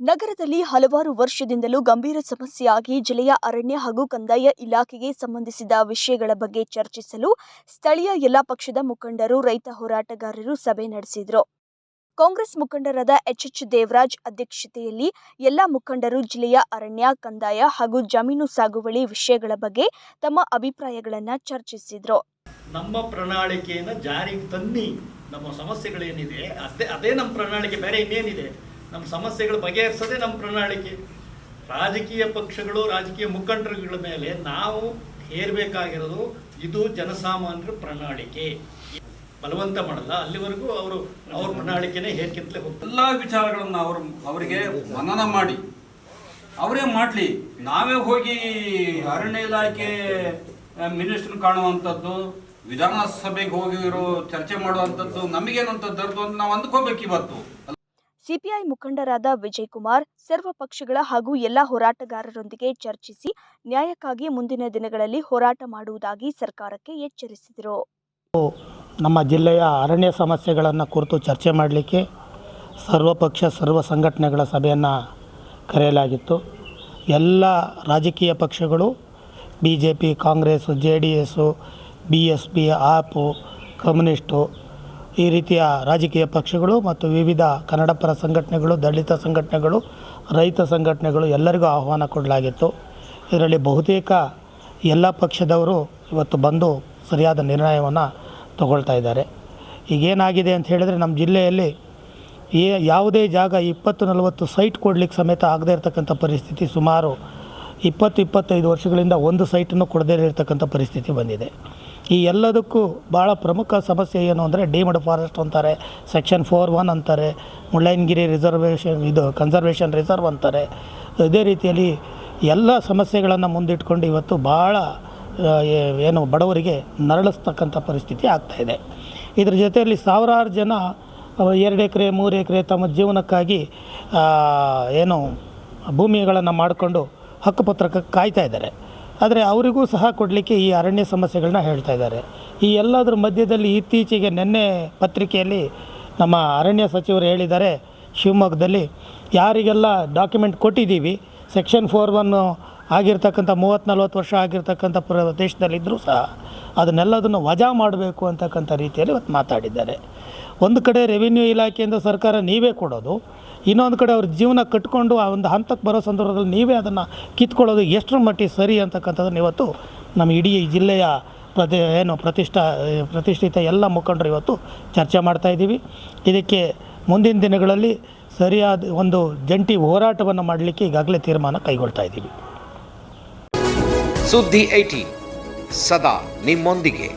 ನಗರದಲ್ಲಿ ಹಲವಾರು ವರ್ಷದಿಂದಲೂ ಗಂಭೀರ ಸಮಸ್ಯೆಯಾಗಿ ಜಿಲ್ಲೆಯ ಅರಣ್ಯ ಹಾಗೂ ಕಂದಾಯ ಇಲಾಖೆಗೆ ಸಂಬಂಧಿಸಿದ ವಿಷಯಗಳ ಬಗ್ಗೆ ಚರ್ಚಿಸಲು ಸ್ಥಳೀಯ ಎಲ್ಲ ಪಕ್ಷದ ಮುಖಂಡರು, ರೈತ ಹೋರಾಟಗಾರರು ಸಭೆ ನಡೆಸಿದರು. ಕಾಂಗ್ರೆಸ್ ಮುಖಂಡರಾದ ಎಚ್ಎಚ್ ದೇವರಾಜ್ ಅಧ್ಯಕ್ಷತೆಯಲ್ಲಿ ಎಲ್ಲ ಮುಖಂಡರು ಜಿಲ್ಲೆಯ ಅರಣ್ಯ, ಕಂದಾಯ ಹಾಗೂ ಜಮೀನು ಸಾಗುವಳಿ ವಿಷಯಗಳ ಬಗ್ಗೆ ತಮ್ಮ ಅಭಿಪ್ರಾಯಗಳನ್ನು ಚರ್ಚಿಸಿದರು. ನಮ್ಮ ಪ್ರಣಾಳಿಕೆಯನ್ನು ಜಾರಿಗೆ ತನ್ನಿ ನಮ್ಮ ಸಮಸ್ಯೆಗಳೇನಿದೆ, ಅದೇ ಅದೇ ನಮ್ಮ ಪ್ರಣಾಳಿಕೆ, ಬೇರೆ ಇನ್ನೇನಿದೆ. ನಮ್ಮ ಸಮಸ್ಯೆಗಳು ಬಗೆಹರಿಸೋದೇ ನಮ್ಮ ಪ್ರಣಾಳಿಕೆ. ರಾಜಕೀಯ ಪಕ್ಷಗಳು, ರಾಜಕೀಯ ಮುಖಂಡರುಗಳ ಮೇಲೆ ನಾವು ಹೇರಬೇಕಾಗಿರೋದು ಇದು ಜನಸಾಮಾನ್ಯರ ಪ್ರಣಾಳಿಕೆ. ಬಲವಂತ ಮಾಡಲ್ಲ, ಅಲ್ಲಿವರೆಗೂ ಅವರು ಅವ್ರ ಪ್ರಣಾಳಿಕೆನೇ ಹೇರ್ಕಿಂತಲೇ ಹೋಗ್ತಾರೆ. ಎಲ್ಲ ವಿಚಾರಗಳನ್ನು ಅವರು ಅವರಿಗೆ ಮನನ ಮಾಡಿ. ಅವರೇ ಮಾಡಲಿ. ನಾವೇ ಹೋಗಿ ಅರಣ್ಯ ಇಲಾಖೆ ಮಿನಿಸ್ಟರ್ ಕಾಣುವಂಥದ್ದು, ವಿಧಾನಸಭೆಗೆ ಹೋಗಿರೋ ಚರ್ಚೆ ಮಾಡುವಂಥದ್ದು ನಮಗೇನಂತದ್ದು ಅಂತ ನಾವು ಅಂದ್ಕೋಬೇಕು ಇವತ್ತು. ಸಿಪಿಐ ಮುಖಂಡರಾದ ವಿಜಯ್ ಕುಮಾರ್ ಸರ್ವ ಪಕ್ಷಗಳ ಹಾಗೂ ಎಲ್ಲ ಹೋರಾಟಗಾರರೊಂದಿಗೆ ಚರ್ಚಿಸಿ, ನ್ಯಾಯಕ್ಕಾಗಿ ಮುಂದಿನ ದಿನಗಳಲ್ಲಿ ಹೋರಾಟ ಮಾಡುವುದಾಗಿ ಸರ್ಕಾರಕ್ಕೆ ಎಚ್ಚರಿಸಿದರು. ನಮ್ಮ ಜಿಲ್ಲೆಯ ಅರಣ್ಯ ಸಮಸ್ಯೆಗಳನ್ನು ಕುರಿತು ಚರ್ಚೆ ಮಾಡಲಿಕ್ಕೆ ಸರ್ವಪಕ್ಷ ಸರ್ವ ಸಂಘಟನೆಗಳ ಸಭೆಯನ್ನು ಕರೆಯಲಾಗಿತ್ತು. ಎಲ್ಲ ರಾಜಕೀಯ ಪಕ್ಷಗಳು B J P Congress J D S B S P, AAP, communist ಈ ರೀತಿಯ ರಾಜಕೀಯ ಪಕ್ಷಗಳು ಮತ್ತು ವಿವಿಧ ಕನ್ನಡಪರ ಸಂಘಟನೆಗಳು, ದಲಿತ ಸಂಘಟನೆಗಳು, ರೈತ ಸಂಘಟನೆಗಳು ಎಲ್ಲರಿಗೂ ಆಹ್ವಾನ ಕೊಡಲಾಗಿತ್ತು. ಇದರಲ್ಲಿ ಬಹುತೇಕ ಎಲ್ಲ ಪಕ್ಷದವರು ಇವತ್ತು ಬಂದು ಸರಿಯಾದ ನಿರ್ಣಯವನ್ನು ತಗೊಳ್ತಾ ಇದ್ದಾರೆ. ಈಗೇನಾಗಿದೆ ಅಂತ ಹೇಳಿದರೆ ನಮ್ಮ ಜಿಲ್ಲೆಯಲ್ಲಿ ಏ ಯಾವುದೇ ಜಾಗ ಇಪ್ಪತ್ತು ನಲವತ್ತು ಸೈಟ್ ಕೊಡಲಿಕ್ಕೆ ಸಮೇತ ಆಗದೇ ಇರತಕ್ಕಂಥ ಪರಿಸ್ಥಿತಿ ಸುಮಾರು ಇಪ್ಪತ್ತು ಇಪ್ಪತ್ತೈದು ವರ್ಷಗಳಿಂದ ಒಂದು ಸೈಟನ್ನು ಕೊಡದೇ ಇರತಕ್ಕಂಥ ಪರಿಸ್ಥಿತಿ ಬಂದಿದೆ. ಈ ಎಲ್ಲದಕ್ಕೂ ಭಾಳ ಪ್ರಮುಖ ಸಮಸ್ಯೆ ಏನು ಅಂದರೆ ಡೀಮಡ್ ಫಾರೆಸ್ಟ್ ಅಂತಾರೆ, ಸೆಕ್ಷನ್ ಫೋರ್ ಒನ್ ಅಂತಾರೆ, ಮುಳ್ಳಯ್ಯನಗಿರಿ ರಿಸರ್ವೇಷನ್, ಇದು ಕನ್ಸರ್ವೇಷನ್ ರಿಸರ್ವ್ ಅಂತಾರೆ. ಇದೇ ರೀತಿಯಲ್ಲಿ ಎಲ್ಲ ಸಮಸ್ಯೆಗಳನ್ನು ಮುಂದಿಟ್ಕೊಂಡು ಇವತ್ತು ಭಾಳ ಏನು ಬಡವರಿಗೆ ನರಳಿಸ್ತಕ್ಕಂಥ ಪರಿಸ್ಥಿತಿ ಆಗ್ತಾಯಿದೆ ಇದ್ರ ಜೊತೆಯಲ್ಲಿ ಸಾವಿರಾರು ಜನ ಎರಡು ಎಕರೆ, ಮೂರು ಎಕರೆ ತಮ್ಮ ಜೀವನಕ್ಕಾಗಿ ಏನು ಭೂಮಿಗಳನ್ನು ಮಾಡಿಕೊಂಡು ಹಕ್ಕುಪತ್ರಕ್ಕೆ ಕಾಯ್ತಾ ಇದ್ದಾರೆ. ಆದರೆ ಅವರಿಗೂ ಸಹ ಕೊಡಲಿಕ್ಕೆ ಈ ಅರಣ್ಯ ಸಮಸ್ಯೆಗಳನ್ನ ಹೇಳ್ತಾ ಇದ್ದಾರೆ. ಈ ಎಲ್ಲದರ ಮಧ್ಯದಲ್ಲಿ ಇತ್ತೀಚೆಗೆ ನಿನ್ನೆ ಪತ್ರಿಕೆಯಲ್ಲಿ ನಮ್ಮ ಅರಣ್ಯ ಸಚಿವರು ಹೇಳಿದ್ದಾರೆ, ಶಿವಮೊಗ್ಗದಲ್ಲಿ ಯಾರಿಗೆಲ್ಲ ಡಾಕ್ಯುಮೆಂಟ್ ಕೊಟ್ಟಿದ್ದೀವಿ, ಸೆಕ್ಷನ್ ಫೋರ್ ಒನ್ನು ಆಗಿರ್ತಕ್ಕಂಥ ಮೂವತ್ತು ನಲ್ವತ್ತು ವರ್ಷ ಆಗಿರ್ತಕ್ಕಂಥ ಪ್ರದೇಶದಲ್ಲಿದ್ದರೂ ಸಹ ಅದನ್ನೆಲ್ಲದನ್ನು ವಜಾ ಮಾಡಬೇಕು ಅಂತಕ್ಕಂಥ ರೀತಿಯಲ್ಲಿ ಇವತ್ತು ಮಾತಾಡಿದ್ದಾರೆ. ಒಂದು ಕಡೆ ರೆವಿನ್ಯೂ ಇಲಾಖೆಯಿಂದ ಸರ್ಕಾರ ನೀವೇ ಕೊಡೋದು, ಇನ್ನೊಂದು ಕಡೆ ಅವ್ರ ಜೀವನ ಕಟ್ಕೊಂಡು ಆ ಒಂದು ಹಂತಕ್ಕೆ ಬರೋ ಸಂದರ್ಭದಲ್ಲಿ ನೀವೇ ಅದನ್ನು ಕಿತ್ಕೊಳ್ಳೋದು ಎಷ್ಟರ ಮಟ್ಟಿಗೆ ಸರಿ ಅಂತಕ್ಕಂಥದ್ದನ್ನು ಇವತ್ತು ನಮ್ಮ ಇಡೀ ಜಿಲ್ಲೆಯ ಪ್ರತಿ, ಏನು ಪ್ರತಿಷ್ಠಾ, ಪ್ರತಿಷ್ಠಿತ ಎಲ್ಲ ಮುಖಂಡರು ಇವತ್ತು ಚರ್ಚೆ ಮಾಡ್ತಾಯಿದ್ದೀವಿ ಇದಕ್ಕೆ ಮುಂದಿನ ದಿನಗಳಲ್ಲಿ ಸರಿಯಾದ ಒಂದು ಜಂಟಿ ಹೋರಾಟವನ್ನು ಮಾಡಲಿಕ್ಕೆ ಈಗಾಗಲೇ ತೀರ್ಮಾನ ಕೈಗೊಳ್ತಾ ಇದ್ದೀವಿ. ಸುದ್ದಿ ಐಟಿ ಸದಾ ನಿಮ್ಮೊಂದಿಗೆ.